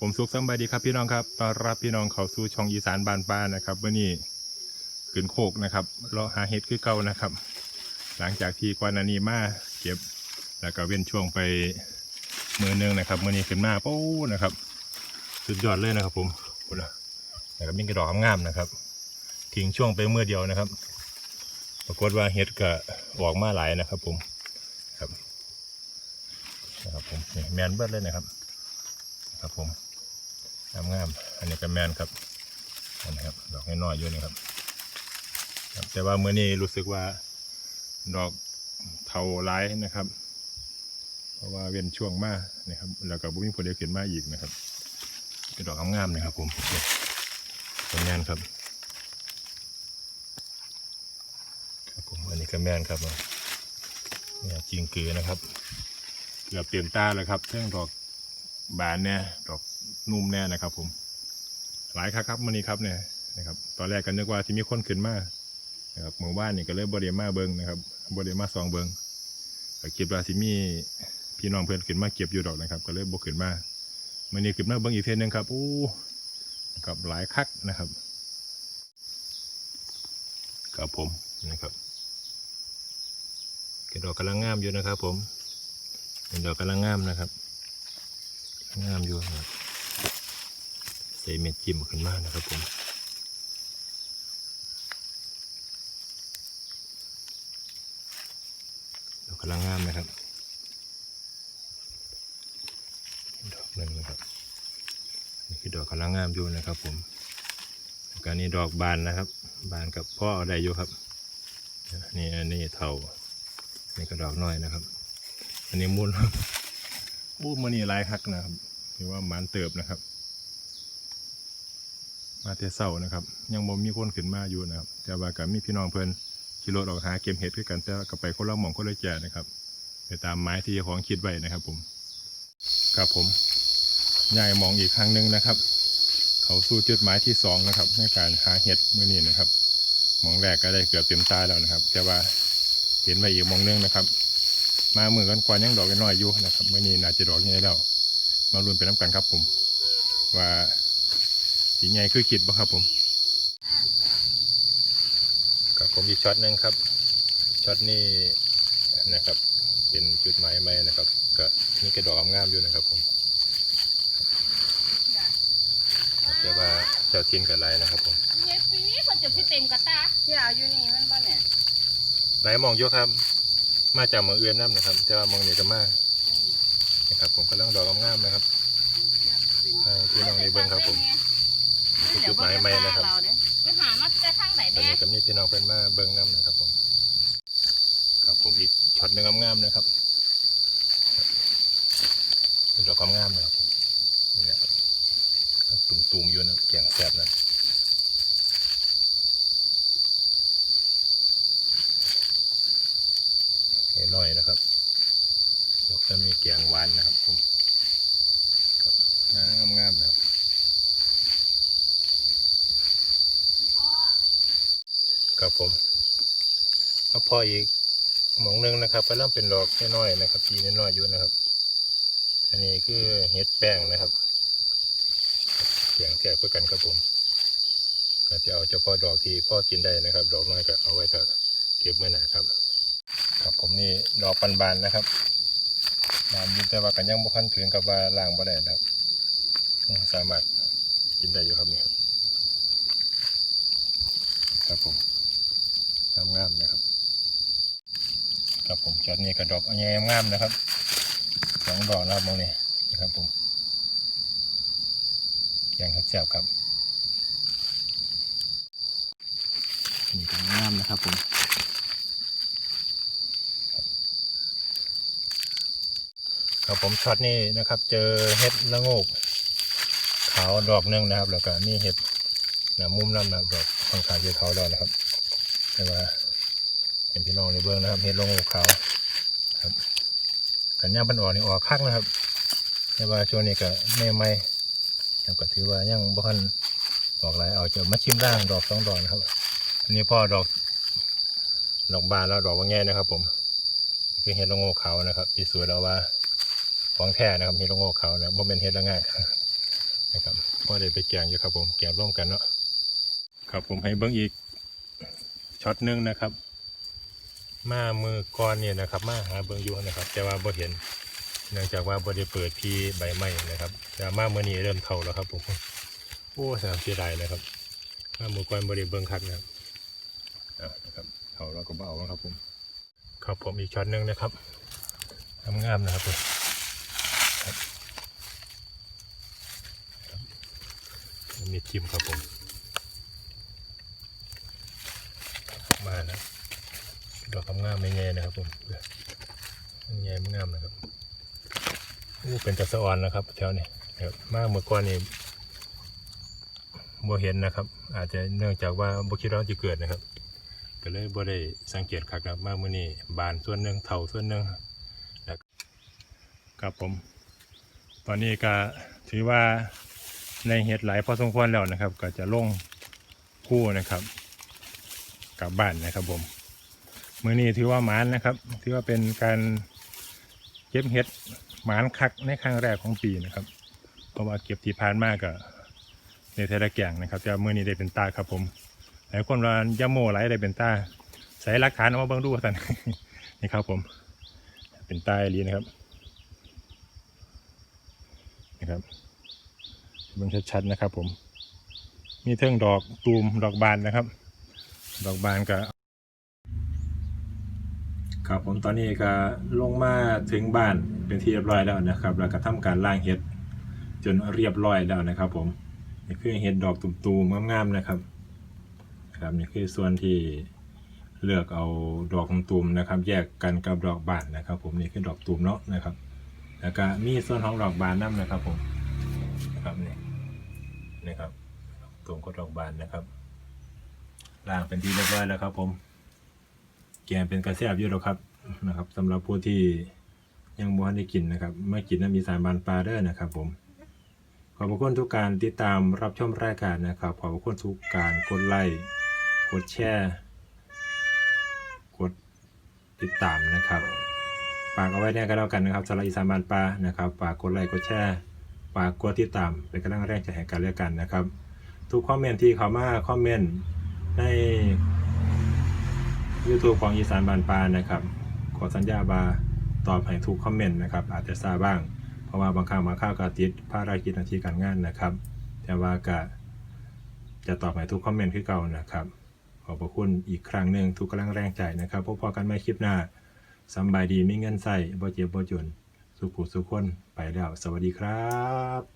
ผมสุขสบายดีครับพี่น้องครับต้อนรับพี่น้องเข้าสู่ช่องอีสานบานป้านะครับวันนี้ขึ้นโคกนะครับเราหาเห็ดคือเก่านะครับ หลังจากที่ก่อนหนานี้มาเก็บ แล้วก็เว้นช่วงไปมือหนึงนะครับมือนี้ขึ้นมาปู้นะครับ สุดยอดเลยนะครับ ผมโอ้โหแล้วก็มีกระดอกงามๆนะครับทิ้งช่วงไปเมื่อเดียวนะครับ ปรากฏว่าเห็ดก็ออกมาหลายนะครับ ผมครับนะครับผมแมนเบิร์ดเลยนะครับครับผม งามงามๆอันนี้ก็แมนครับอันนี้ครับดอกน้อยๆอยู่นี่ครับ แต่ว่าเมื่อนี้รู้สึกว่าดอกเทาร้ายนะครับ เพราะว่าเว้นช่วงมากนะครับ แล้วก็บุ้งผลเดียวเขึ้นมาอีกนะครับเป็นดอกงามๆนะครับผมเนี่ยเป็นแมนครับครับผมอันนี้ก็แมนครับเนี่ยจริงเกือนะครับเกือบเต็มตาแล้วครับเรื่องดอกบานเนี่ยดอก นุ่มแน่นะครับ ผม หลายครับครับวันนี้ครับเนี่ยนะครับ ตอนแรกก็นึกว่าที่มีคนขึ้นมานะครับหมู่บ้านนี่ก็เลยบริมาเบิงนะครับบริมาซองเบิงก็คิดว่าที่มีพี่น้องเพื่อนขึ้นมาเก็บอยู่ดอกนะครับ ก็เลยบกขึ้นมาวันนี้ขึ้นมาเบิงอีกเทอนึงครับอู้นะครับหลายคักนะครับครับผมนะครับกระดอกกำลังงามอยู่นะครับ ผมเป็นดอกกำลังงามนะครับ งามอยู่นะครับ ส่เม็ดจิ้มขึ้นมานะครับผมดอกกำลังงามนะครับ ดอกหนึ่งนะครับ นี่คือดอกกำลังงามอยู่นะครับผมแล้วการนี้ดอกบานนะครับ บานกับพ่อได้อยู่ครับ นี่อันนี้เท่านี่ก็ดอกน้อยนะครับ อันนี้มูลครับบูมันนี่ลายคักนะครับถือว่าหมันเติบนะครับ มาเทเศร้านะครับ ยังบ่มีคนขึ้นมาอยู่นะครับ แต่ว่ากับมีพี่น้องเพิ่นขี่รถออกหาเก็บเห็ดคือกันแต่ว่าก็ไปคนละหม่องคนละแจนะครับ ไปตามไม้ที่เจ้าของคิดไว้นะครับ ผม ครับผมยายมองอีกครั้งหนึ่งนะครับ เขาสู่จุดหมายที่สองนะครับ ในการหาเห็ดเมื่อนี้นะครับมองแรกก็ได้เกือบเต็มตาแล้วนะครับ แต่ว่าเห็นไว้อีกมองหนึงนะครับ มาเมื่อกันกว่ายังดอกน้อยอยู่นะครับเมื่อนี้น่าจะดอกใหญ่แล้ว มาลุ้นไปน้ำกันครับผมว่า สีใหญ่คือคิดบ่ครับผมกับผมอีกช็อตหนึ่งครับช็อตนี้นะครับ เป็นจุดหมายไหมนะครับก็นี่กระดอกงามๆอยู่นะครับผมแต่ว่าเจ้าทินกับไรนะครับผมเย้ปีเขาจะสิเต็มกระตาที่เอาอยู่นี่มันบ่เนี่ยไหลมองอยู่ครับ มาจากเมืองเอื้อนน้ำนะครับ แต่ว่ามองนี่ก็มานะครับ ผมกำลังดอกงามๆนะครับให้พี่น้องได้เบิ่งครับผมเป็น จุดหมายใหม่นะครับเราเด้ไปหามาจะทางไหนตอนเนี่ยนี้ก็มีพี่น้องเป็นมาเบิ้งน้ำนะครับผม ครับผมอีกช็อตหนึ่งงามๆนะครับเป็นดอกงามๆนะครับผมนี่นะครับตุ่มๆอยู่นะแกงแซ่บนะเห็นหน่อยนะครับดอกจะมีแกงหวานนะครับผมครับงามๆนะครับ ครับผมแล้วพออีกหมองหนึงนะครับก็เริ่มเป็นดอกน้อยๆนะครับปีน้อยๆอยู่นะครับ อันนี้คือเห็ดแป้งนะครับเกียงแก่เพื่อกันครับผม ก็จะเอาเฉพาะดอกที่พ่อกินได้นะครับ ดอกน้อยก็เอาไว้ถ้าเก็บไว้หนาครับ ครับผมนี่ดอกปันบานนะครับบานยินแต่ว่ากันยังบุคันถึงกับว่าล่างบ่ได้นะครับ สามารถกินได้อยู่ครับนี่ครับ ครับผม งามงามๆนะครับครับผมจอดนี่กระดอกอันนี้งามๆนะครับสองดอกนะครับมองนี่นะครับผมแกงแซ่บครับนี่ก็งามนะครับผมครับผมช็อตนี้นะครับ เจอเห็ดละโงกขาวดอกหนึงนะครับ แล้วก็มีเห็ดหนามุมน้ำนะครับดอกค่อนข้างจะเขาแล้วนะครับ แต่ว่าเห็นพี่น้องในเบื้องนะครับเห็ดลงอกขาวครับกันย่างพันออกนี่ออกคักนะครับ แต่ว่าช่วงนี้ก็ไม่ไม่ยังก็ถือว่ายังบ่คันออกหลายเอาจะมาชิมร่างดอกสองดอกนะครับ อันนี้พ่อดอกดอกบานแล้วดอกว่าแง่นะครับ ผมคือเห็ดละโงกขานะครับพิสูจน์แล้วว่าของแท้นะครับเห็ดละโงกขานะบ่เป็นเห็ดละง่ายนะครับพอได้ไปแกงอยู่ครับผมแกงร่วมกันเนาะครับผมให้เบิ้งอีก ช็อตหนึงนะครับ มามือก่อนเนี่ยนะครับ มาหาเบิ้งยู่นะครับ แต่ว่าบ่เห็น เนื่องจากว่าบ่ได้เปิดที่ใบไม้นะครับ แต่มาเมื่อนี้เริ่มเท่าแล้วครับผมโอ้สามเสียดายนะครับมามือก่อนบ่ได้เบิ้งคักนะครับอะนะครับเท่าแล้วก็บ่เอาแล้วครับผมครับผมอีกช็อตหนึงนะครับงามๆนะครับผมมีจิ้มครับผม มานะดอก งามไม่แง่นะครับผมไม่แง่ไม่งามนะครับอู้เป็นตะสะออนนะครับแถวนี้ครับมาเมื่อก่อนนี่บ่เห็นนะครับ อาจจะเนื่องจากว่าบ่คิดว่าจะเกิดนะครับ ก็เลยบ่ได้สังเกตคักนะครับมามื้อนี้บานส่วนหนึ่งเถาส่วนหนึ่งแล้วครับผม ตอนนี้ก็ถือว่าในเห็ดหลายพอสมควรแล้วนะครับ ก็จะลงคู่นะครับ กลับบ้านนะครับผม มือนี้ถือว่าหมานนะครับ ถือว่าเป็นการเก็บเห็ดหมานคักในครั้งแรกของปีนะครับ เพราะว่าเก็บที่ผ่านมาก็ในเทระแก่งนะครับแต่มือนี้ได้เป็นตาครับผมหลายคนว่ายาโมหลายได้เป็นตาใส่หลักฐานเอามาเบิ่งดูสันนี่ครับผม เป็นตาอีหลีนะครับนะครับเบิ่งชัดๆนะครับผมมีเทิงดอกตูมดอกบานนะครับ ดอกบานก็ ครับผมตอนนี้ก็ลงมาถึงบ้านเป็นที่เรียบร้อยแล้วนะครับ แล้วก็ทำการล่างเห็ดจนเรียบร้อยแล้วนะครับ ผมนี่คือเห็ดดอกตุ่มๆงามๆนะครับครับนี่คือส่วนที่เลือกเอาดอกตุ่มนะครับ แยกกันกับดอกบานนะครับ ผมนี่คือดอกตุ่มเนาะนะครับ แล้วก็มีส่วนของดอกบานน้ำนะครับ ผมนะครับนี่นะครับตุ่มกับดอกบานนะครับล่างเป็นที่เรียบร้อยแล้วครับผม แกงเป็นกระแซบอยู่แล้วครับนะครับสำหรับผู้ที่ยังบ่ทันได้กินนะครับไม่กินน้ำมีสารบานปลาเด้อนะครับ ผม ขอบคุณทุกการติดตามรับชมรายการนะครับ ขอบคุณทุกการกดไลค์กดแชร์กดติดตามนะครับฝากเอาไว้เนี่ยก็แล้วกันนะครับสำหรับอีสานบานปลานะครับฝากกดไลค์กดแชร์ฝากกดติดตามเป็นกำลังแรงใจให้กันและกันนะครับ ทุกคอมเมนต์ที่เขามาคอมเมนต์ใน YouTube ของอีสานบานปลานะครับ ขอสัญญาบาตอบให้ทุกคอมเมนต์นะครับ อาจจะซาบ้าง เพราะว่าบางครั้งบาข้าวก็ติดภารกิจหน้าที่การงานนะครับ แต่ว่าก็จะตอบให้ทุกคอมเมนต์ที่เก่านะครับ ขอบพระคุณอีกครั้งหนึ่งทุกกำลังแรงใจนะครับพบพอกันไม่คลิปหน้าสบายดีไม่เงินใส่บ่เจ็บบ่จนสุขุสุขคนไปแล้ว สวัสดีครับ